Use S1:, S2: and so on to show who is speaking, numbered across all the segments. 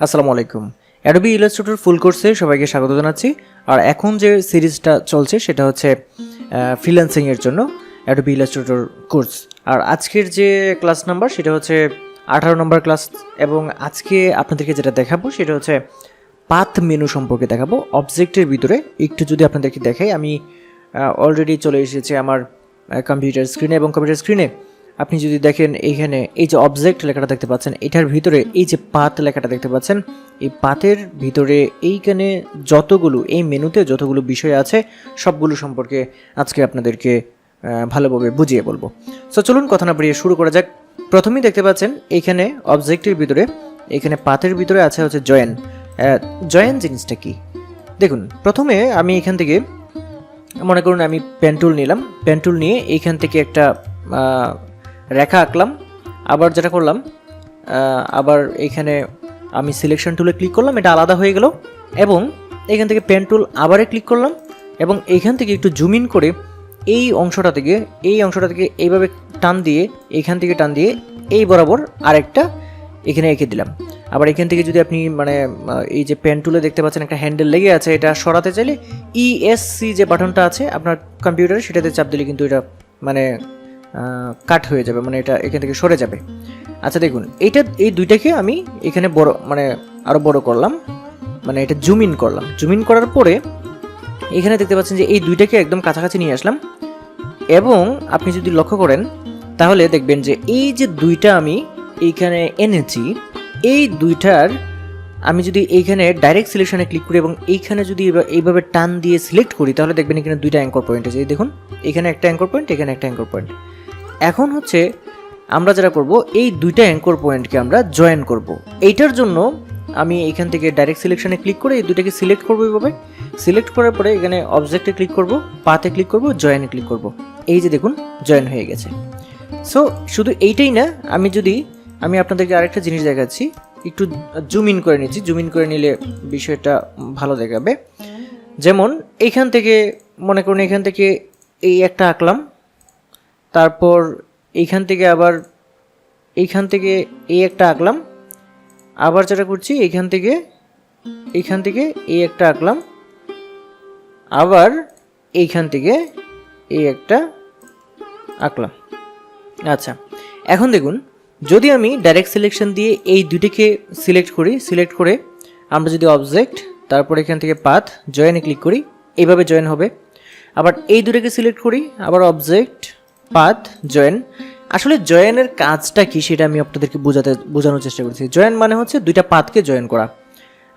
S1: আসসালামু আলাইকুম। Adobe Illustrator ফুল কোর্সে সবাইকে স্বাগত জানাচ্ছি। আর এখন যে সিরিজটা চলছে, সেটা হচ্ছে ফ্রিল্যান্সিং এর জন্য অ্যাডোবি ইলাস্ট্রেটর কোর্স আর আজকের যে ক্লাস নাম্বার সেটা হচ্ছে আঠারো নম্বর ক্লাস এবং আজকে আপনাদেরকে যেটা দেখাবো, সেটা হচ্ছে পাথ মেনু সম্পর্কে দেখাবো। অবজেক্টের ভিতরে একটু যদি আপনাদেরকে দেখাই, আমি অলরেডি চলে এসেছি আমার কম্পিউটার স্ক্রিনে এবং কম্পিউটার স্ক্রিনে আপনি যদি দেখেন এইখানে এই যে অবজেক্ট লেখাটা দেখতে পাচ্ছেন, এটার ভিতরে এই যে পাত লেখাটা দেখতে পাচ্ছেন, এই পাতের ভিতরে এইখানে যতগুলো, এই মেনুতে যতগুলো বিষয় আছে, সবগুলো সম্পর্কে আজকে আপনাদেরকে ভালোভাবে বুঝিয়ে বলব। সো চলুন কথা না বাড়িয়ে শুরু করা যাক। প্রথমেই দেখতে পাচ্ছেন এইখানে অবজেক্টের ভিতরে এখানে পাতের ভিতরে আছে হচ্ছে জয়েন। জয়েন জিনিসটা কি? দেখুন, প্রথমে আমি এখান থেকে, মনে করুন আমি পেন টুল নিলাম। পেন টুল নিয়ে এইখান থেকে একটা রেখা আঁকলাম। আবার যেটা করলাম আবার এখানে আমি সিলেকশন টুলে ক্লিক করলাম, এটা আলাদা হয়ে গেল। এবং এখান থেকে পেন টুল আবারে ক্লিক করলাম এবং এইখান থেকে একটু জুম ইন করে এই অংশটা থেকে, এই অংশটা থেকে এইভাবে টান দিয়ে এইখান থেকে টান দিয়ে এই বরাবর আরেকটা এখানে এঁকে দিলাম। আবার এখান থেকে যদি আপনি মানে এই যে পেন টুলে দেখতে পাচ্ছেন একটা হ্যান্ডেল লেগে আছে, এটা সরাতে চাইলে ইএসসি যে বাটনটা আছে আপনার কম্পিউটারে সেটাতে চাপ দিলে কিন্তু এটা মানে কাট হয়ে যাবে মানে এটা এখান থেকে সরে যাবে। আচ্ছা দেখুন, এইটা, এই দুইটাকে আমি এখানে বড় মানে আরও বড় করলাম মানে এটা জুম ইন করলাম। জুম ইন করার পরে এখানে দেখতে পাচ্ছেন যে এই দুইটাকে একদম কাছাকাছি নিয়ে আসলাম। এবং আপনি যদি লক্ষ্য করেন, তাহলে দেখবেন যে এই যে দুইটা আমি এইখানে এনেছি, এই দুইটার আমি যদি এইখানে ডাইরেক্ট সিলেকশনে ক্লিক করি এবং এইখানে যদি এইভাবে টান দিয়ে সিলেক্ট করি, তাহলে দেখবেন এখানে দুইটা অ্যাঙ্কর পয়েন্ট আছে। এই দেখুন, এখানে একটা অ্যাঙ্কর পয়েন্ট এখানে একটা অ্যাঙ্কর পয়েন্ট এখন হচ্ছে আমরা যেটা করব, এই দুইটা অ্যাঙ্কর পয়েন্টকে আমরা জয়েন করব। এইটার জন্য আমি এখান থেকে ডাইরেক্ট সিলেকশনে ক্লিক করে এই দুইটাকে সিলেক্ট করব এইভাবে সিলেক্ট করার পরে এখানে অবজেক্টে ক্লিক করব পাতে ক্লিক করব জয়েনে ক্লিক করব। এই যে দেখুন জয়েন হয়ে গেছে। সো শুধু এইটাই না, আমি যদি, আমি আপনাদেরকে আরেকটা জিনিস দেখাচ্ছি। একটু জুম ইন করে নিচ্ছি। জুম ইন করে নিলে বিষয়টা ভালো দেখাবে। যেমন এইখান থেকে, মনে করুন এখান থেকে এই একটা আঁকলাম। তারপর এইখান থেকে আবার, এইখান থেকে এই একটা আঁকলাম, আবার যেটা করছি এইখান থেকে এইখান থেকে এই একটা আঁকলাম, আবার এইখান থেকে এই একটা আঁকলাম। আচ্ছা এখন দেখুন, যদি আমি ডাইরেক্ট সিলেকশন দিয়ে এই দুটিকে সিলেক্ট করি সিলেক্ট করে আমরা যদি অবজেক্ট তারপর এখান থেকে পাথ জয়েনে ক্লিক করি, এইভাবে জয়েন হবে। আবার এই দুটোকে সিলেক্ট করি, আবার অবজেক্ট পাথ জয়েন। আসলে জয়েনের কাজটা কি সেটা আমি আপনাদেরকে বোঝাতে, বোঝানোর চেষ্টা করছি। জয়েন মানে হচ্ছে দুইটা পাথকে জয়েন করা।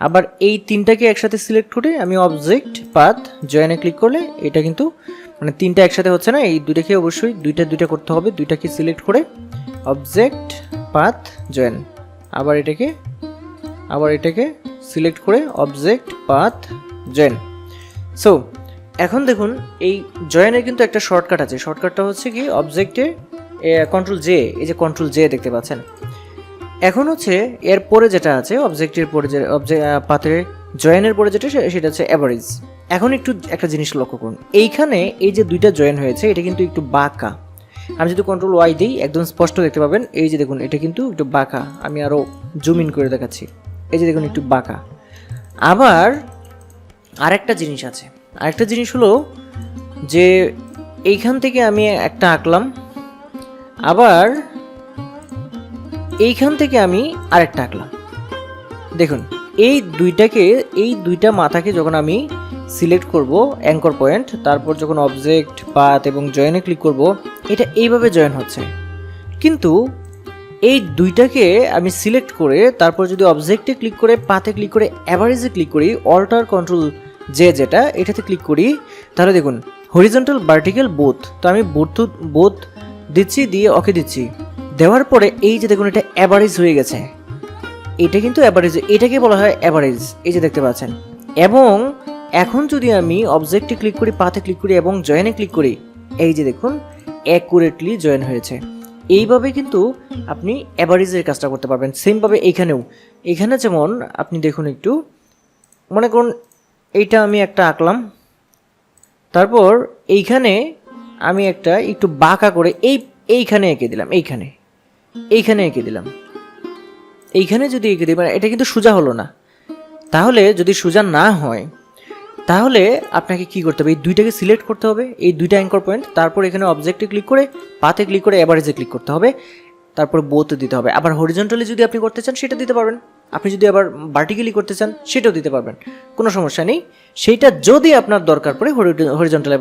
S1: আবার এই তিনটাকে একসাথে সিলেক্ট করে আমি অবজেক্ট পাথ জয়েনে ক্লিক করলে এটা কিন্তু মানে তিনটা একসাথে হচ্ছে না, এই দুইটাকে অবশ্যই দুইটা দুইটা করতে হবে, দুইটাকে সিলেক্ট করে অবজেক্ট পাথ জয়েন। আবার এটাকে আবার এটাকে সিলেক্ট করে অবজেক্ট পাথ জয়েন। সো এখন দেখুন, এই জয়েনের কিন্তু একটা শর্টকাট আছে। শর্টকাটটা হচ্ছে কি অবজেক্টে কন্ট্রোল জে এই যে কন্ট্রোল জে দেখতে পাচ্ছেন। এখন হচ্ছে, এর পরে যেটা আছে অবজেক্টের পরে যে অবজেক্ট পাথে জয়েনের পরে যেটা সেটা হচ্ছে অ্যাভারেজ এখন একটু একটা জিনিস লক্ষ্য করুন। এইখানে এই যে দুইটা জয়েন হয়েছে, এটা কিন্তু একটু বাঁকা। আমি যদি কন্ট্রোল ওয়াই দিই, একদম স্পষ্ট দেখতে পাবেন, এই যে দেখুন, এটা কিন্তু একটু বাঁকা। আমি আরও জুম ইন করে দেখাচ্ছি। এই যে দেখুন, একটু বাঁকা। আবার আরেকটা জিনিস আছে। আরেকটা জিনিস হলো যে এইখান থেকে আমি একটা আঁকলাম, আবার এইখান থেকে আমি আরেকটা আঁকলাম। দেখুন, এই দুইটাকে, এই দুইটা মাথাকে যখন আমি সিলেক্ট করব অ্যাঙ্কর পয়েন্ট তারপর যখন অবজেক্ট পাত এবং জয়েনে ক্লিক করব, এটা এইভাবে জয়েন হচ্ছে। কিন্তু এই দুইটাকে আমি সিলেক্ট করে, তারপর যদি অবজেক্টে ক্লিক করে পাতে ক্লিক করে অ্যাভারেজে ক্লিক করি অল্টার কন্ট্রোল যে যেটা এটাতে ক্লিক করি, তাহলে দেখুন হরিজন্টাল ভার্টিক্যাল বোথ তো আমি বোথ বোথ দিচ্ছি, দিয়ে ওকে দিচ্ছি। দেওয়ার পরে এই যে দেখুন, এটা অ্যাভারেজ হয়ে গেছে। এটা কিন্তু অ্যাভারেজ এটাকে বলা হয় অ্যাভারেজ এই যে দেখতে পাচ্ছেন। এবং এখন যদি আমি অবজেক্টে ক্লিক করি পাথে ক্লিক করি এবং জয়েনে ক্লিক করি, এই যে দেখুন অ্যাকুরেটলি জয়েন হয়েছে। এইভাবে কিন্তু আপনি অ্যাভারেজের কাজটা করতে পারবেন। সেমভাবে এইখানেও এখানে যেমন আপনি দেখুন একটু, মনে করুন এইটা আমি একটা আঁকলাম। তারপর এইখানে আমি একটা একটু বাঁকা করে এই, এইখানে এঁকে দিলাম, এইখানে। এইখানে এঁকে দিলাম। এইখানে যদি এঁকে দিই মানে এটা কিন্তু সোজা হলো না। তাহলে যদি সোজা না হয়, তাহলে আপনাকে কি করতে হবে? এই দুইটাকে সিলেক্ট করতে হবে, এই দুইটা অ্যাঙ্কর পয়েন্ট। তারপর এখানে অবজেক্টে ক্লিক করে পাতে ক্লিক করে অ্যাভারেজে ক্লিক করতে হবে। তারপর বোতে দিতে হবে। আবার হরিজন্টালি যদি আপনি করতে চান, সেটা দিতে পারবেন। আপনি যদি আবার ভার্টিক্যালি করতে চান, সেটাও দিতে পারবেন। কোনো সমস্যা নেই। সেইটা যদি আপনার দরকার পড়ে হরিজন্টালে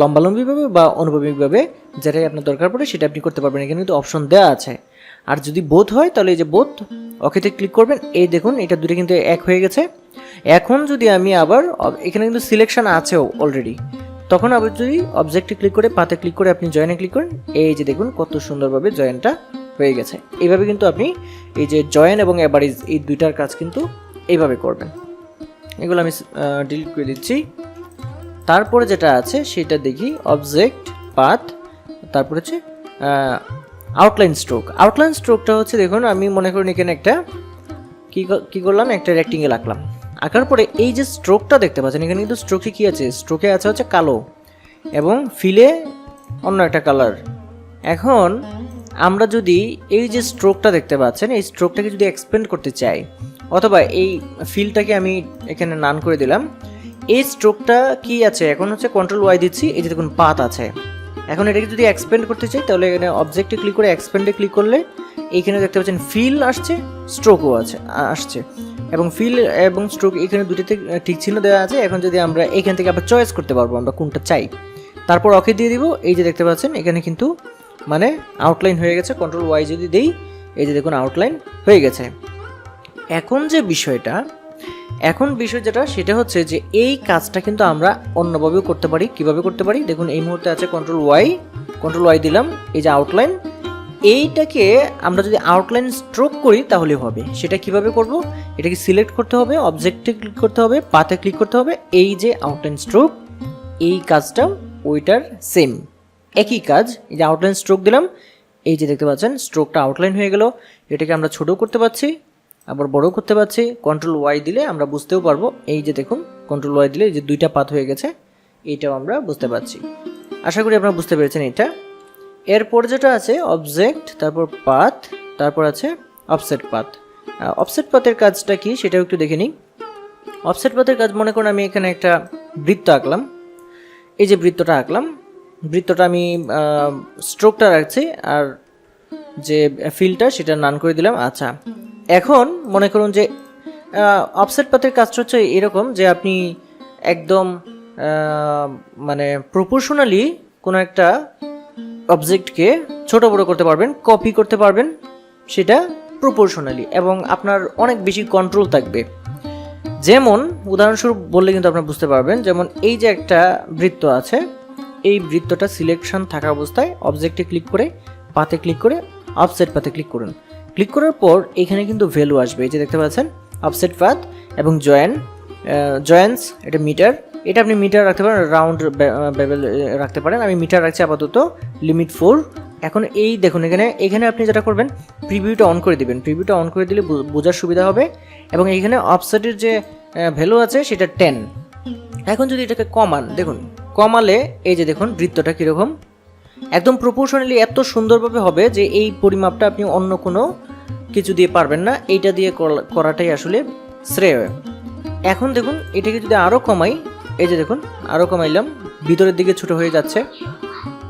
S1: লম্বালম্বিভাবে বা অনুভবিকভাবে যেটাই আপনার দরকার পড়ে, সেটা আপনি করতে পারবেন। এখানে কিন্তু অপশন দেওয়া আছে। আর যদি বোধ হয়, তাহলে এই যে বোধ ওকেতে ক্লিক করবেন। এই দেখুন, এটা দুটো কিন্তু এক হয়ে গেছে। এখন যদি আমি আবার এখানে কিন্তু সিলেকশন আছেও অলরেডি তখন আবার যদি অবজেক্টে ক্লিক করে, পাতে ক্লিক করে আপনি জয়েনে ক্লিক করেন। এই যে দেখুন, কত সুন্দরভাবে জয়েনটা হয়ে গেছে। এইভাবে কিন্তু আপনি এই যে জয়েন এবং অ্যাভারেজ এই দুইটার কাজ কিন্তু এইভাবে করবেন। এগুলো আমি ডিলিট করে দিচ্ছি। তারপরে যেটা আছে সেটা দেখি অবজেক্ট পাথ তারপর হচ্ছে আউটলাইন স্ট্রোক আউটলাইন স্ট্রোকটা হচ্ছে দেখুন, আমি মনে করি এখানে একটা, কি ক- করলাম? একটা রেক্টিঙ্গেল আঁকলাম। আঁকার পরে এই যে স্ট্রোকটা দেখতে পাচ্ছেন, এখানে কিন্তু স্ট্রোকে কী আছে? স্ট্রোকে আছে হচ্ছে কালো এবং ফিলে অন্য একটা কালার এখন আমরা যদি এই যে স্ট্রোকটা দেখতে পাচ্ছেন, এই স্ট্রোকটাকে যদি এক্সপেন্ড করতে চাই, অথবা এই ফিলটাকে আমি এখানে নান করে দিলাম, এই স্ট্রোকটা কি আছে? এখন হচ্ছে কন্ট্রোল ওয়াই দিচ্ছি, এই যে দেখুন পাত আছে। এখন এটাকে যদি এক্সপেন্ড করতে চাই, তাহলে এখানে অবজেক্টে ক্লিক করে এক্সপেন্ডে ক্লিক করলে এইখানে দেখতে পাচ্ছেন ফিল আসছে স্ট্রোকও আছে আসছে। এবং ফিল এবং স্ট্রোক এখানে দুটিতে ঠিক চিহ্ন দেওয়া আছে। এখন যদি আমরা এখান থেকে আবার চয়েস করতে পারব, আমরা কোনটা চাই, তারপর ওকে দিয়ে দিব। এই যে দেখতে পাচ্ছেন, এখানে কিন্তু মানে আউটলাইন হয়ে গেছে কন্ট্রোল ওয়াই যদি দেই, এই যে দেখুন আউটলাইন হয়ে গেছে। এখন যে বিষয়টা, এখন বিষয় যেটা, সেটা হচ্ছে যে এই কাজটা কিন্তু আমরা অন্যভাবেও করতে পারি। কীভাবে করতে পারি? দেখুন, এই মুহূর্তে আছে কন্ট্রোল ওয়াই কন্ট্রোল ওয়াই দিলাম, এই যে আউটলাইন এইটাকে আমরা যদি আউটলাইন স্ট্রোক করি, তাহলে হবে। সেটা কীভাবে করব? এটাকে সিলেক্ট করতে হবে অবজেক্টে ক্লিক করতে হবে পাতে ক্লিক করতে হবে। এই যে আউটলাইন স্ট্রোক এই কাজটা ওইটার সেম একই কাজ, এই যে আউটলাইন স্ট্রোক দিলাম, এই যে দেখতে পাচ্ছেন স্ট্রোকটা আউটলাইন হয়ে গেল, এটাকে আমরা ছোটও করতে পারছি, আবার বড়ও করতে পারছি কন্ট্রোল ওয়াই দিলে আমরা বুঝতেও পারব, এই যে দেখুন কন্ট্রোল ওয়াই দিলে যে দুইটা পাত হয়ে গেছে, এইটাও আমরা বুঝতে পারছি। আশা করি আপনারা বুঝতে পেরেছেন এটা। এরপর যেটা আছে অবজেক্ট তারপর পাথ তারপর আছে অফসেট পাথ অফসেট পাথের কাজটা কি, সেটাও একটু দেখে নিই। অফসেট পাথের কাজ মনে করুন, আমি এখানে একটা বৃত্ত আঁকলাম, এই যে বৃত্তটা আঁকলাম বৃত্তটা আমি স্ট্রোকটা রাখছি, আর যে ফিলটা সেটা নান করে দিলাম। আচ্ছা এখন মনে করুন যে অফসেট পাথের কাজটা হচ্ছে এরকম যে আপনি একদম মানে প্রপোর্শনালি কোনো একটা অবজেক্টকে ছোট বড় করতে পারবেন কপি করতে পারবেন, সেটা প্রপোর্শনালি এবং আপনার অনেক বেশি কন্ট্রোল থাকবে। যেমন, উদাহরণস্বরূপ বললে কিন্তু আপনারা বুঝতে পারবেন, যেমন এই যে একটা বৃত্ত আছে এই বৃত্তটা সিলেকশন থাকা অবস্থায় অবজেক্টে ক্লিক করে পাতে ক্লিক করে আপসেট পাতে ক্লিক করুন। ক্লিক করার পর এখানে কিন্তু ভ্যালু আসবে। এই যে দেখতে পাচ্ছেন আপসেট পাথ এবং জয়েন জয়েন্স এটা মিটার এটা আপনি মিটার রাখতে পারেন রাউন্ড বেবেল রাখতে পারেন। আমি মিটার রাখছি আপাতত লিমিট ফোর এখন এই দেখুন এখানে এখানে আপনি যেটা করবেন প্রিভিউটা অন করে দিবেন। প্রিভিউটা অন করে দিলে বোঝার সুবিধা হবে। এবং এখানে অফসেটের যে ভ্যালু আছে, সেটা টেন এখন যদি এটাকে কমান, দেখুন কমালে এই যে দেখুন বৃত্তটা কীরকম, একদম প্রপোর্শনালি এত সুন্দরভাবে হবে যে এই পরিমাপটা আপনি অন্য কোনো কিছু দিয়ে পারবেন না, এইটা দিয়ে করা- করাটাই আসলে শ্রেয়। এখন দেখুন এটাকে যদি আরও কমাই, এই যে দেখুন আরও কমাইলাম, ভিতরের দিকে ছোট হয়ে যাচ্ছে।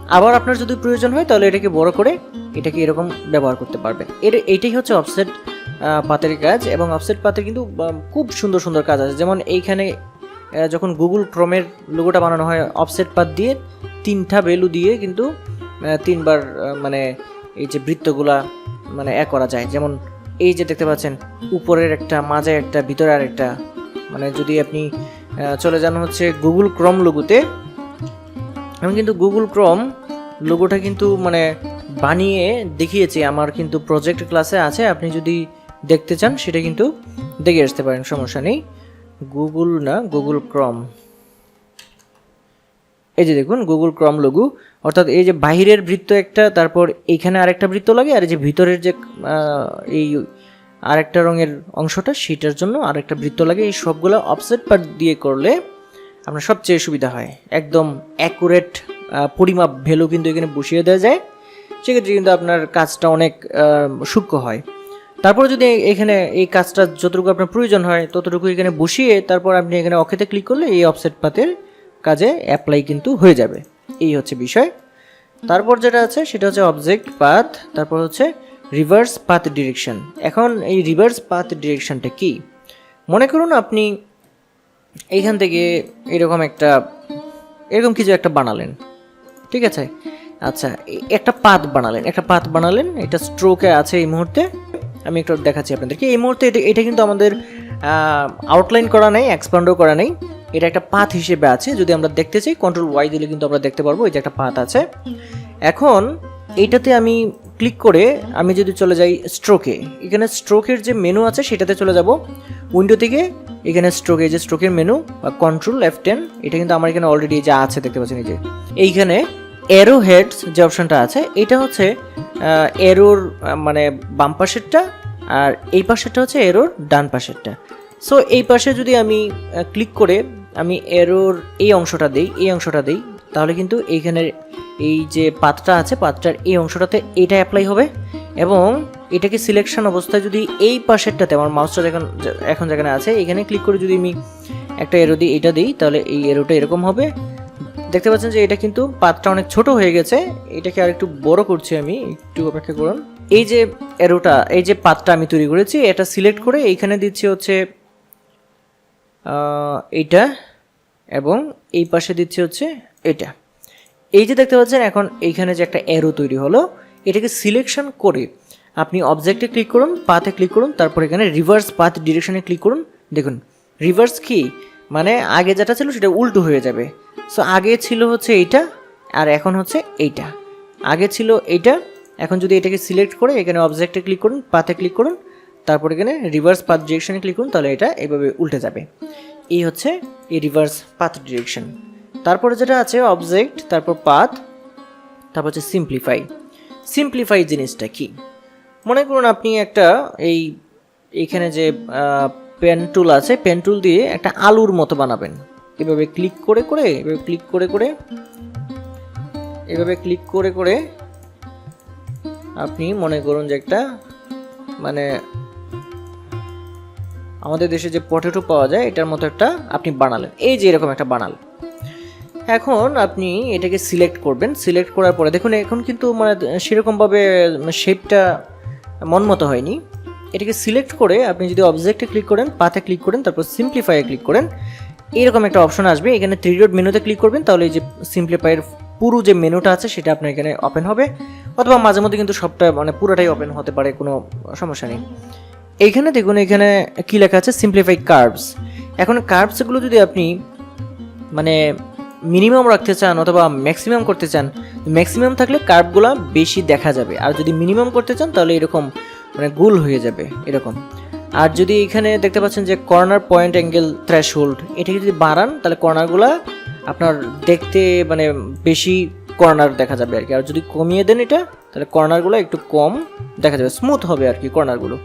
S1: আবার আপনার যদি প্রয়োজন হয় তাহলে এটাকে বড় করে এটাকে এরকম ব্যবহার করতে পারবেন। এর, এইটাই হচ্ছে অফসেট পাতের কাজ এবং অফসেট পাতের কিন্তু খুব সুন্দর সুন্দর কাজ আছে। যেমন এইখানে যখন গুগল ক্রোমের লোগোটা বানানো হয় অফসেট পাত দিয়ে তিনটা ভ্যালু দিয়ে কিন্তু তিনবার মানে এই যে বৃত্তগুলা মানে এক করা যায়। যেমন এই যে দেখতে পাচ্ছেন, উপরের একটা মাঝে একটা, ভিতরে আর একটা। মানে যদি আপনি চলে যান হচ্ছে গুগল ক্রম লোগোতে আমি কিন্তু গুগল ক্রম লোগোটা কিন্তু মানে বানিয়ে দেখিয়েছি। আমার কিন্তু প্রজেক্ট ক্লাসে আছে, আপনি যদি দেখতে চান, সেটা কিন্তু দেখে আসতে পারেন, সমস্যা নেই। গুগল না গুগল ক্রম এই যে দেখুন গুগল ক্রম লোগো অর্থাৎ এই যে বাহিরের বৃত্ত একটা, তারপর এইখানে আরেকটা বৃত্ত লাগে, আর এই যে ভিতরের যে এই আরেকটা রঙের অংশটা, সেটার জন্য আরেকটা বৃত্ত লাগে। এই সবগুলো অফসেট পার্ট দিয়ে করলে আপনার সবচেয়ে সুবিধা হয়। একদম অ্যাকুরেট পরিমাপ ভ্যালু কিন্তু এখানে বসিয়ে দেওয়া যায়। সেক্ষেত্রে কিন্তু আপনার কাজটা অনেক সূক্ষ্ম হয়। তারপরে যদি এখানে এই কাজটা যতটুকু আপনার প্রয়োজন হয়, ততটুকু এখানে বসিয়ে তারপর আপনি এখানে অকেতে ক্লিক করলে এই অফসেট পাতের কাজে অ্যাপ্লাই কিন্তু হয়ে যাবে। এই হচ্ছে বিষয়। তারপর যেটা আছে, সেটা হচ্ছে অবজেক্ট পাথ তারপর হচ্ছে রিভার্স পাথ ডিরেকশন এখন এই রিভার্স পাথ ডিরেকশনটা কি? মনে করুন আপনি এইখান থেকে এরকম একটা, এরকম কিছু একটা বানালেন, ঠিক আছে? আচ্ছা একটা পাত বানালেন, একটা পাত বানালেন, এটা স্ট্রোকে আছে এই মুহূর্তে। আমি একটু দেখাচ্ছি আপনাদেরকে। এই মুহূর্তে এটা কিন্তু আমাদের আউটলাইন করা নেই এক্সপান্ডও করা নেই। এটা একটা পাথ হিসেবে আছে। যদি আমরা দেখতে চাই কন্ট্রোল ওয়াই দিলে কিন্তু আমরা দেখতে পারব, এই যে একটা পাথ আছে। এখন এইটাতে আমি ক্লিক করে আমি যদি চলে যাই স্ট্রোকে এখানে স্ট্রোকের যে মেনু আছে, সেটাতে চলে যাব। উইন্ডো থেকে এখানে স্ট্রোকে যে স্ট্রোকের মেনু বা কন্ট্রোল লেফট টেন এটা কিন্তু আমার এখানে অলরেডি যা আছে, দেখতে পাচ্ছেন এই যে। এইখানে অ্যারো হেডস যে অপশনটা আছে, এটা হচ্ছে এরোর মানে বাম পাশেরটা আর এই পাশেরটা হচ্ছে এরোর ডান পাশেরটা। সো এই পাশে যদি আমি ক্লিক করে আমি এরোর এই অংশটা দেই, এই অংশটা দেই, তাহলে কিন্তু এইখানে এই যে পাতটা আছে, পাতটার এই অংশটাতে এটা অ্যাপ্লাই হবে এবং এটাকে সিলেকশন অবস্থায় যদি এই পাশেরটাতে, আমার মাউসটা যখন এখন যেখানে আছে এখানে ক্লিক করে যদি আমি একটা এরো দিই, এটা দিই, তাহলে এই এরোটা এরকম হবে। দেখতে পাচ্ছেন যে এটা কিন্তু পাতটা অনেক ছোট হয়ে গেছে। এটাকে আর একটু বড় করছি আমি, একটু অপেক্ষা করুন। এই যে এরোটা এই যে পাতটা আমি তৈরি করেছি, এটা সিলেক্ট করে এইখানে দিচ্ছি হচ্ছে এইটা এবং এই পাশে দিচ্ছি হচ্ছে এটা। এই যে দেখতে পাচ্ছেন এখন এইখানে যে একটা অ্যারো তৈরি হলো, এটাকে সিলেকশন করে আপনি অবজেক্টে ক্লিক করুন পাথে ক্লিক করুন, তারপর এখানে রিভার্স পাথ ডিরেকশনে ক্লিক করুন। দেখুন রিভার্স কি? মানে আগে যেটা ছিল সেটা উল্টো হয়ে যাবে। সো আগে ছিল হচ্ছে এইটা, আর এখন হচ্ছে এইটা। আগে ছিল এইটা, এখন যদি এটাকে সিলেক্ট করে, এখানে অবজেক্টে ক্লিক করুন পাথে ক্লিক করুন, তারপর এখানে রিভার্স পাথ ডিরেকশনে ক্লিক করুন, তাহলে এটা এইভাবে উল্টে যাবে। এই হচ্ছে এই রিভার্স পাথ ডিরেকশন তারপরে যেটা আছে অবজেক্ট তারপর পাথ তারপর হচ্ছে সিম্পলিফাই সিম্পলিফাই জিনিসটা কি? মনে করুন আপনি একটা এই, এখানে যে পেন টুল আছে পেন টুল দিয়ে একটা আলুর মতো বানাবেন। এভাবে ক্লিক করে করে, এভাবে ক্লিক করে করে, এভাবে ক্লিক করে করে আপনি মনে করুন যে একটা মানে আমাদের দেশে যে পটেটো পাওয়া যায়, এটার মতো একটা আপনি বানালেন। এই যে এরকম একটা বানালেন এখন আপনি এটাকে সিলেক্ট করবেন। সিলেক্ট করার পরে দেখুন, এখন কিন্তু মানে সেরকমভাবে শেপটা মন মতো হয়নি। এটাকে সিলেক্ট করে আপনি যদি অবজেক্টে ক্লিক করেন পাতে ক্লিক করেন, তারপর সিম্পলিফাইয়ে ক্লিক করেন এরকম একটা অপশন আসবে। এখানে থ্রি ডট মেনুতে ক্লিক করবেন, তাহলে এই যে সিম্পলিফাইয়ের পুরো যে মেনুটা আছে, সেটা আপনার এখানে ওপেন হবে। অথবা মাঝে মধ্যে কিন্তু সবটা মানে পুরোটাই ওপেন হতে পারে, কোনো সমস্যা নেই। এইখানে দেখুন, এখানে কি লেখা আছে? সিম্পলিফাই কার্ভস এখন কার্ভসগুলো যদি আপনি মানে মিনিমাম রাখতে চান অথবা ম্যাক্সিমাম করতে চান ম্যাক্সিমাম থাকলে কার্ভগুলো বেশি দেখা যাবে। আর যদি মিনিমাম করতে চান, তাহলে এরকম মানে গোল হয়ে যাবে, এরকম। আর যদি এখানে দেখতে পাচ্ছেন যে কর্নার পয়েন্ট অ্যাঙ্গেল থ্রেশহোল্ড এটাকে যদি বাড়ান, তাহলে কর্নারগুলো আপনার দেখতে মানে বেশি কর্নার দেখা যাবে আর কি। আর যদি কমিয়ে দেন এটা, তাহলে কর্নারগুলো একটু কম দেখা যাবে স্মুথ হবে আর কি কর্নারগুলো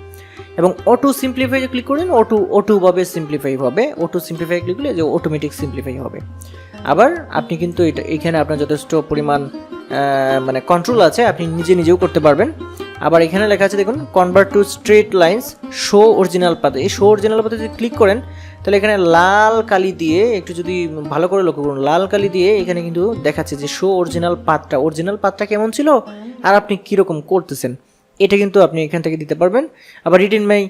S1: এবং অটো সিম্পলিফাই ক্লিক করেন অটো অটোভাবে সিম্পলিফাই হবে। অটো সিম্পলিফাই ক্লিক করলে যে অটোমেটিক সিম্পলিফাই হবে। আবার আপনি কিন্তু এটা, এখানে আপনার যথেষ্ট পরিমাণ মানে কন্ট্রোল আছে, আপনি নিজে নিজেও করতে পারবেন। আবার এখানে লেখা আছে, দেখুন convert to straight lines show original পাতে এই শো অরিজিনাল পাতে যদি ক্লিক করেন, তাহলে এখানে লাল কালি দিয়ে একটু যদি ভালো করে লক্ষ্য করুন, লাল কালি দিয়ে এখানে কিন্তু দেখাচ্ছে যে শো অরিজিনাল পাতটা অরিজিনাল পাতটা কেমন ছিল আর আপনি কীরকম করতেছেন। এটা কিন্তু আপনি এখান থেকে দিতে পারবেন। আবার retain my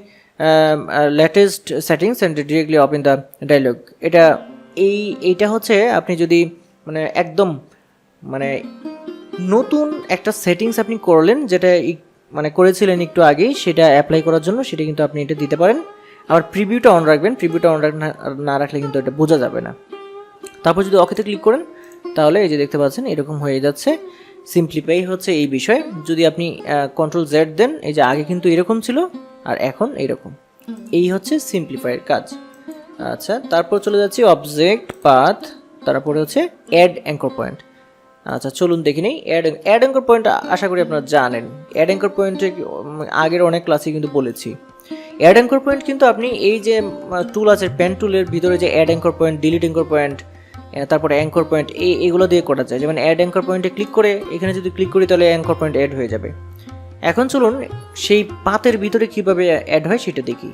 S1: latest settings and directly open the dialog এটা, এই, এইটা হচ্ছে আপনি যদি মানে একদম মানে নতুন একটা সেটিংস আপনি করলেন, যেটা মানে করেছিলেন একটু আগেই, সেটা অ্যাপ্লাই করার জন্য সেটা কিন্তু আপনি এটা দিতে পারেন। আবার প্রিভিউটা অন রাখবেন প্রিভিউটা অন না রাখলে কিন্তু এটা বোঝা যাবে না। তারপর যদি অকেতে ক্লিক করেন, তাহলে এই যে দেখতে পাচ্ছেন, এরকম হয়ে যাচ্ছে। সিম্পলিফাই হচ্ছে এই বিষয়। যদি আপনি কন্ট্রোল জেড দেন, এই যে আগে কিন্তু এরকম ছিল, আর এখন এইরকম। এই হচ্ছে সিম্পলিফাইয়ের কাজ। আচ্ছা তারপর চলে যাচ্ছি অবজেক্ট পাথ তারপরে হচ্ছে অ্যাড অ্যাঙ্কর পয়েন্ট আচ্ছা চলুন দেখি নেই। অ্যাড অ্যাড অ্যাঙ্কর পয়েন্ট আশা করি আপনারা জানেন। অ্যাড অ্যাঙ্কর পয়েন্টে আগের অনেক ক্লাসে কিন্তু বলেছি। অ্যাড অ্যাঙ্কর পয়েন্ট কিন্তু আপনি এই যে টুল আছে পেন টুলের ভিতরে যে add anchor point delete anchor point তারপরে অ্যাঙ্কর পয়েন্ট এই, এগুলো দিয়ে করা যায়। যেমন অ্যাড অ্যাঙ্কর পয়েন্টে ক্লিক করে, এখানে যদি ক্লিক করি তাহলে অ্যাঙ্কর পয়েন্ট অ্যাড হয়ে যাবে। এখন চলুন, সেই পাতের ভিতরে কীভাবে অ্যাড হয় সেটা দেখি।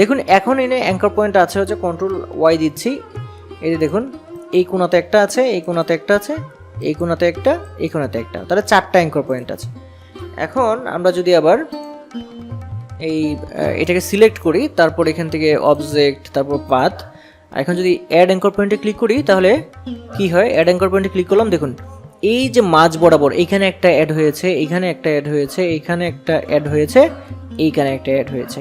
S1: দেখুন, এখন এনে অ্যাঙ্কর পয়েন্ট আছে হচ্ছে কন্ট্রোল ওয়াই দিচ্ছি। এই যে দেখুন, এই কোনাতে একটা আছে, এই কোনাতে একটা আছে। এই কোনাতে একটা, এই কোনাতে একটা। তাহলে চারটা অ্যাঙ্কর পয়েন্ট আছে। এখন আমরা যদি আবার এই এটাকে সিলেক্ট করি, তারপর এখান থেকে অবজেক্ট তারপর পাথ এখন যদি অ্যাড অ্যাঙ্কর পয়েন্টে ক্লিক করি, তাহলে কি হয়? অ্যাড অ্যাঙ্কর পয়েন্টে ক্লিক করলাম, দেখুন এই যে মাঝ বরাবর এখানে একটা অ্যাড হয়েছে এখানে একটা অ্যাড হয়েছে এখানে একটা অ্যাড হয়েছে, এইখানে একটা অ্যাড হয়েছে।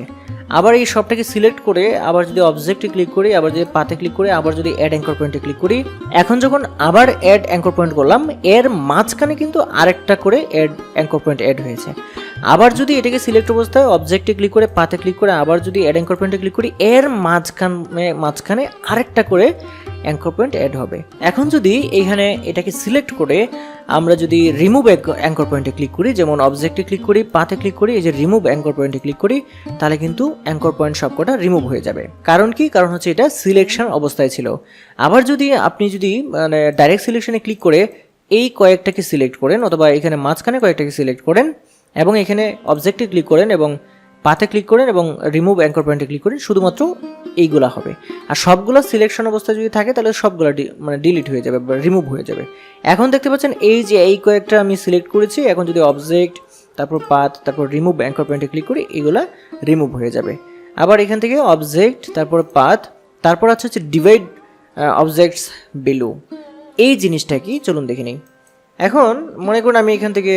S1: আবার এই সবটাকে সিলেক্ট করে আবার যদি অবজেক্টে ক্লিক করি, আবার যদি পাতে ক্লিক করি, আবার যদি অ্যাড অ্যাঙ্কর পয়েন্টে ক্লিক করি, এখন যখন আবার অ্যাড অ্যাঙ্কর পয়েন্ট করলাম, এর মাঝখানে কিন্তু আরেকটা করে অ্যাড অ্যাঙ্কর পয়েন্ট অ্যাড হয়েছে। আবার যদি এটাকে সিলেক্ট অবস্থায় অবজেক্টে ক্লিক করে পাতে ক্লিক করে, আবার যদি অ্যাড অ্যাঙ্কর পয়েন্টে ক্লিক করি, এর মাঝখানে মাঝখানে আরেকটা করে অ্যাঙ্কর পয়েন্ট অ্যাড হবে। এখন যদি এইখানে এটাকে সিলেক্ট করে আমরা যদি রিমুভ অ্যাঙ্কর পয়েন্টে ক্লিক করি, যেমন অবজেক্টে ক্লিক করি পাতে ক্লিক করি, এই যে রিমুভ অ্যাঙ্কর পয়েন্টে ক্লিক করি, তাহলে কিন্তু অ্যাঙ্কর পয়েন্ট সবকটা রিমুভ হয়ে যাবে। কারণ কি? কারণ হচ্ছে এটা সিলেকশন অবস্থায় ছিল। আবার যদি আপনি যদি মানে ডাইরেক্ট সিলেকশনে ক্লিক করে এই কয়েকটাকে সিলেক্ট করেন, অথবা এখানে মাঝখানে কয়েকটাকে সিলেক্ট করেন এবং এখানে অবজেক্টে ক্লিক করেন এবং পাতে ক্লিক করেন এবং রিমুভ অ্যাঙ্কর পয়েন্টে ক্লিক করেন, শুধুমাত্র এইগুলা হবে। আর সবগুলো সিলেকশন অবস্থায় যদি থাকে, তাহলে সবগুলো মানে ডিলিট হয়ে যাবে বা রিমুভ হয়ে যাবে। এখন দেখতে পাচ্ছেন এই যে এই কয়েকটা আমি সিলেক্ট করেছি, এখন যদি অবজেক্ট তারপর পাত তারপর রিমুভ অ্যাঙ্কর পয়েন্টে ক্লিক করি, এগুলা রিমুভ হয়ে যাবে। আবার এখান থেকে অবজেক্ট তারপর পাত তারপর আছে হচ্ছে ডিভাইড অবজেক্টস বিলো এই জিনিসটা কি? চলুন দেখে নিই। এখন মনে করুন আমি এখান থেকে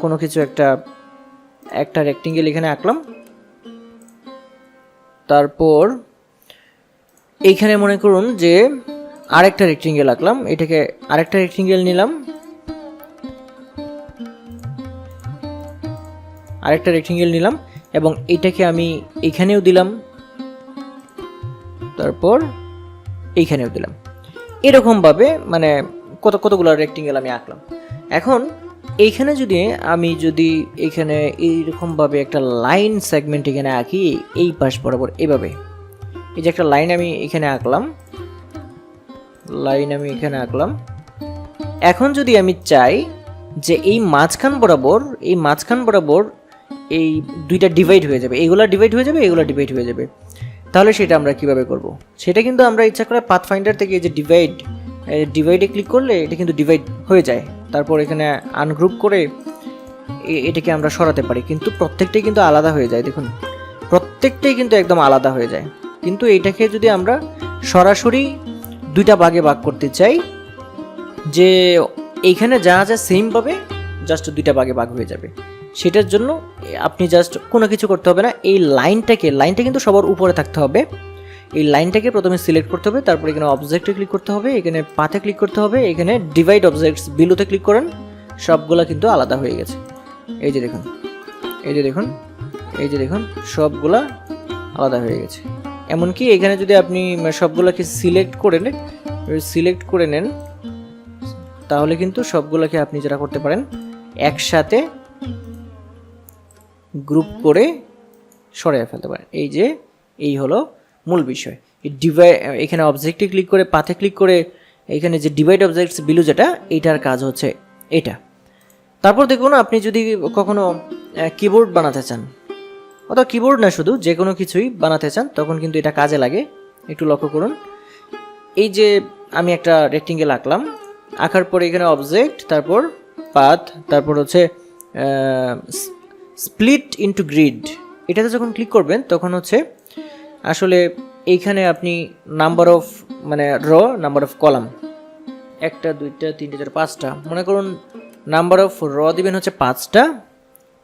S1: কোনো কিছু একটা একটা রেক্টেঙ্গেল এখানে আঁকলাম। তারপর এইখানে মনে করুন যে আরেকটা রেক্টেঙ্গেল আঁকলাম। এটাকে আরেকটা রেক্টেঙ্গেল নিলাম। আরেকটা রেক্টেঙ্গেল নিলাম এবং এটাকে আমি এইখানেও দিলাম। তারপর এইখানেও দিলাম। এরকমভাবে মানে কত, কতগুলো রেক্টেঙ্গেল আমি আঁকলাম। এখন এইখানে যদি আমি যদি এখানে এইরকমভাবে একটা লাইন সেগমেন্ট এখানে আঁকি, এই পাশ বরাবর এভাবে। এই যে একটা লাইন আমি এখানে আঁকলাম লাইন আমি এখানে আঁকলাম। এখন যদি আমি চাই যে এই মাঝখান বরাবর, এই মাঝখান বরাবর এই দুইটা ডিভাইড হয়ে যাবে। এইগুলা ডিভাইড হয়ে যাবে, এগুলা ডিভাইড হয়ে যাবে। তাহলে সেটা আমরা কীভাবে করব? সেটা কিন্তু আমরা ইচ্ছা করে পাথ ফাইন্ডার থেকে এই যে ডিভাইড ডিভাইডে ক্লিক করলে এটা কিন্তু ডিভাইড হয়ে যায়। তারপর এখানে আনগ্রুপ করে এটাকে আমরা সরাতে পারি। কিন্তু প্রত্যেকটাই কিন্তু আলাদা হয়ে যায়, দেখুন। প্রত্যেকটাই কিন্তু একদম আলাদা হয়ে যায়। কিন্তু এটাকে যদি আমরা সরাসরি দুইটা ভাগে ভাগ করতে চাই, যে এইখানে যা যা সেম পাবে জাস্ট দুইটা ভাগে ভাগ হয়ে যাবে। সেটার জন্য আপনি জাস্ট কোনো কিছু করতে হবে না। এই লাইনটাকে লাইনটা কিন্তু সবার উপরে থাকতে হবে। এই লাইনটাকে প্রথমে সিলেক্ট করতে হবে, তারপর এখানে অবজেক্টে ক্লিক করতে হবে, এখানে পাতে ক্লিক করতে হবে, এখানে ডিভাইড অবজেক্টস বিলোতে ক্লিক করেন, সবগুলা কিন্তু আলাদা হয়ে গেছে। এই যে দেখুন, এই যে দেখুন, এই যে দেখুন, সবগুলা আলাদা হয়ে গেছে। এমনকি এখানে যদি আপনি সবগুলোকে সিলেক্ট করে নেন সিলেক্ট করে নেন, তাহলে কিন্তু সবগুলোকে আপনি যেটা করতে পারেন, একসাথে গ্রুপ করে সরিয়ে ফেলতে পারেন। এই যে, এই হলো মূল বিষয়। এই ডিভাই এখানে অবজেক্টে ক্লিক করে পাথে ক্লিক করে এখানে যে ডিভাইড অবজেক্টস বিলু যেটা, এইটার কাজ হচ্ছে এটা। তারপর দেখুন, আপনি যদি কখনো কিবোর্ড বানাতে চান, অথবা কিবোর্ড না শুধু, যে কোনো কিছুই বানাতে চান, তখন কিন্তু এটা কাজে লাগে। একটু লক্ষ্য করুন। এই যে আমি একটা রেক্টেঙ্গেল আঁকলাম, আঁকার পরে এখানে অবজেক্ট তারপর পাথ তারপর হচ্ছে স্প্লিট ইনটু গ্রিড এটাতে যখন ক্লিক করবেন, তখন হচ্ছে আসলে এইখানে আপনি নাম্বার অফ মানে র নাম্বার অফ কলাম একটা, দুইটা, তিনটে চার পাঁচটা। মনে করুন নাম্বার অফ র দিবেন হচ্ছে পাঁচটা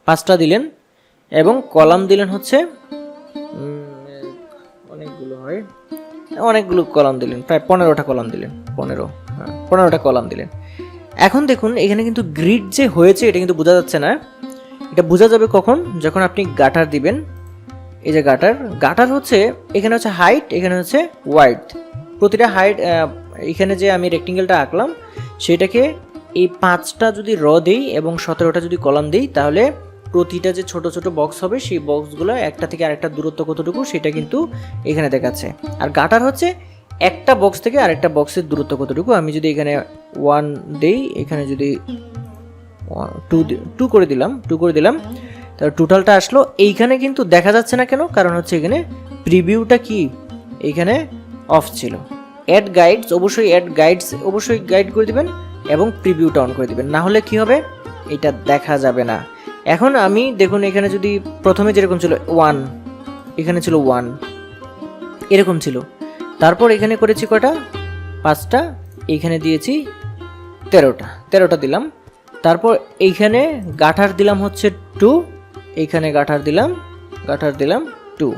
S1: পাঁচটা দিলেন এবং কলাম দিলেন হচ্ছে অনেকগুলো হয়, অনেকগুলো কলাম দিলেন, প্রায় পনেরোটা কলাম দিলেন, পনেরো হ্যাঁ পনেরোটা কলাম দিলেন। এখন দেখুন, এখানে কিন্তু গ্রিড যে হয়েছে, এটা কিন্তু বোঝা যাচ্ছে না। এটা বোঝা যাবে কখন? যখন আপনি গাটার দিবেন এই যে গাটার গাটার হচ্ছে, এখানে হচ্ছে হাইট এখানে হচ্ছে ওয়াইড প্রতিটা হাইট এখানে যে আমি রেক্টেঙ্গেলটা আঁকলাম, সেটাকে এই পাঁচটা যদি র দেই এবং সতেরোটা যদি কলাম দিই, তাহলে প্রতিটা যে ছোট ছোট বক্স হবে, সেই বক্সগুলো একটা থেকে আরেকটা দূরত্ব কতটুকু, সেটা কিন্তু এখানে দেখাচ্ছে। আর গাটার হচ্ছে একটা বক্স থেকে আরেকটা বক্সের দূরত্ব কতটুকু, আমি যদি এখানে ওয়ান দেই, এখানে যদি টু টু করে দিলাম টু করে দিলাম তার টোটালটা আসলো। এইখানে কিন্তু দেখা যাচ্ছে না কেন? কারণ হচ্ছে এখানে প্রিভিউটা কি? এইখানে অফ ছিল। অ্যাড গাইডস অবশ্যই অ্যাড গাইডস অবশ্যই গাইড করে দিবেন এবং প্রিভিউটা অন করে দিবেন। না হলে কি হবে? এটা দেখা যাবে না। এখন আমি দেখুন এখানে যদি প্রথমে যেরকম ছিল ওয়ান এখানে ছিল ওয়ান এরকম ছিল। তারপর এখানে করেছি কটা পাঁচটা এইখানে দিয়েছি তেরোটা। তেরোটা দিলাম। তারপর এইখানে গাঠার দিলাম হচ্ছে টু এইখানে গাঠার দিলাম গাঠার দিলাম টু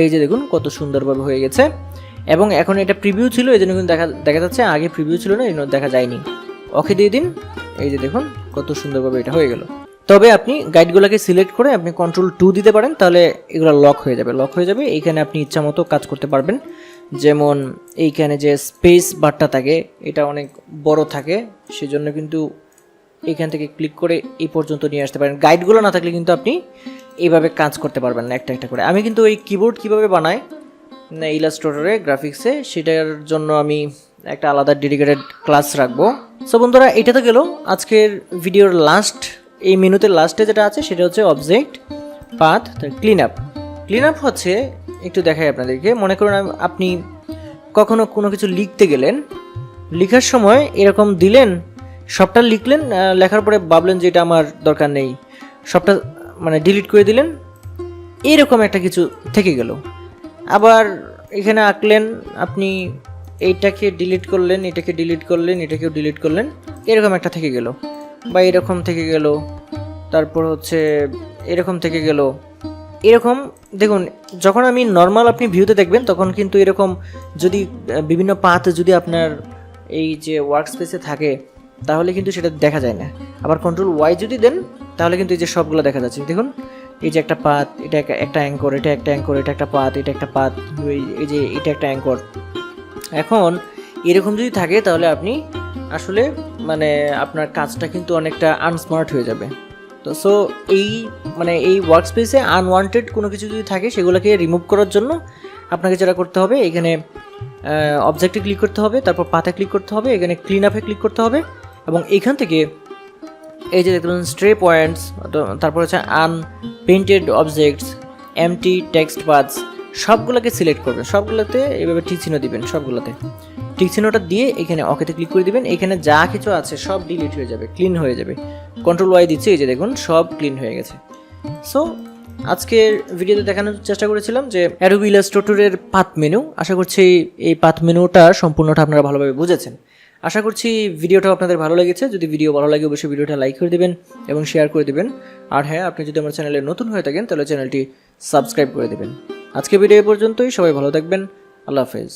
S1: এই যে দেখুন কত সুন্দরভাবে হয়ে গেছে। এবং এখন এটা প্রিভিউ ছিল এই জন্য কিন্তু দেখা দেখা যাচ্ছে আগে প্রিভিউ ছিল না, এই দেখা যায়নি। ওকে দিয়ে দিন। এই যে দেখুন কত সুন্দরভাবে এটা হয়ে গেল। তবে আপনি গাইডগুলোকে সিলেক্ট করে আপনি কন্ট্রোল টু দিতে পারেন, তাহলে এগুলো লক হয়ে যাবে। লক হয়ে যাবে, এইখানে আপনি ইচ্ছা মতো কাজ করতে পারবেন। যেমন এইখানে যে স্পেস বারটা থাকে, এটা অনেক বড় থাকে, সেজন্য কিন্তু এখান থেকে ক্লিক করে এই পর্যন্ত নিয়ে আসতে পারেন। গাইডগুলো না থাকলে কিন্তু আপনি এইভাবে কাজ করতে পারবেন না একটা একটা করে। আমি কিন্তু এই কিবোর্ড কীভাবে বানাই? না ইলাস্ট্রেটরে গ্রাফিক্সে সেটার জন্য আমি একটা আলাদা ডেডিকেটেড ক্লাস রাখব। সো বন্ধুরা, এটা তো গেল। আজকের ভিডিওর লাস্ট এই মেনুতে লাস্টে যেটা আছে, সেটা হচ্ছে object path clean up clean up হচ্ছে, একটু দেখাই আপনাদেরকে। মনে করুন আপনি কখনো কোনো কিছু লিখতে গেলেন, লেখার সময় এরকম দিলেন সবটা লিখলেন লেখার পরে ভাবলেন যে এটা আমার দরকার নেই। সবটা মানে ডিলিট করে দিলেন। এইরকম একটা কিছু থেকে গেল। আবার এখানে আঁকলেন, আপনি এইটাকে ডিলিট করলেন, এটাকে ডিলিট করলেন, এটাকেও ডিলিট করলেন। এরকম একটা থেকে গেল। বা এরকম থেকে গেল। তারপর হচ্ছে এরকম থেকে গেল। এরকম, দেখুন, যখন আমি নর্মাল আপনি ভিউতে দেখবেন, তখন কিন্তু এরকম যদি বিভিন্ন পাথ যদি আপনার এই যে ওয়ার্ক স্পেসে থাকে তাহলে কিন্তু সেটা দেখা যায় না। আবার কন্ট্রোল ওয়াই যদি দেন, তাহলে কিন্তু এই যে সবগুলো দেখা যাচ্ছে। দেখুন, এই যে একটা পাত, এটা একটা- অ্যাঙ্কর এটা একটা অ্যাঙ্কর এটা একটা পাত, এটা একটা পাত এই যে এটা একটা অ্যাঙ্কর এখন এরকম যদি থাকে, তাহলে আপনি আসলে মানে আপনার কাজটা কিন্তু অনেকটা আনস্মার্ট হয়ে যাবে। তো সো এই মানে এই ওয়ার্ক স্পেসে আনওয়ান্টেড কোনো কিছু যদি থাকে, সেগুলোকে রিমুভ করার জন্য আপনাকে যেটা করতে হবে, এখানে অবজেক্টে ক্লিক করতে হবে, তারপর পাতা ক্লিক করতে হবে, এখানে ক্লিন আপে ক্লিক করতে হবে। এবং এখান থেকে এই যে দেখুন স্ট্রে পয়েন্টস তারপর হচ্ছে unpainted objects empty text paths সবগুলোকে সিলেক্ট করবেন। সবগুলোতে এইভাবে টিক চিহ্ন দিবেন, সবগুলোতে। টিক চিহ্নটা দিয়ে এখানে অকেতে ক্লিক করে দিবেন। এখানে যা কিছু আছে সব ডিলিট হয়ে যাবে ক্লিন হয়ে যাবে। কন্ট্রোল ওয়াই দিচ্ছে, এই যে দেখুন, সব ক্লিন হয়ে গেছে। সো আজকের ভিডিওতে দেখানোর চেষ্টা করেছিলাম যে অ্যাডোবি ইলাস্ট্রেটরের পাথ মেনু আশা করছি এই পাথ মেনুটা সম্পূর্ণটা আপনারা ভালোভাবে বুঝেছেন। আশা করছি ভিডিওটা আপনাদের ভালো লেগেছে। যদি ভিডিও ভালো লাগে, অবশ্যই ভিডিওটা লাইক করে দেবেন এবং শেয়ার করে দেবেন। আর হ্যাঁ আপনি যদি আমার চ্যানেলে নতুন হয়ে থাকেন, তাহলে চ্যানেলটি সাবস্ক্রাইব করে দেবেন। আজকে ভিডিও পর্যন্তই। সবাই ভালো থাকবেন। আল্লাহ হাফেজ।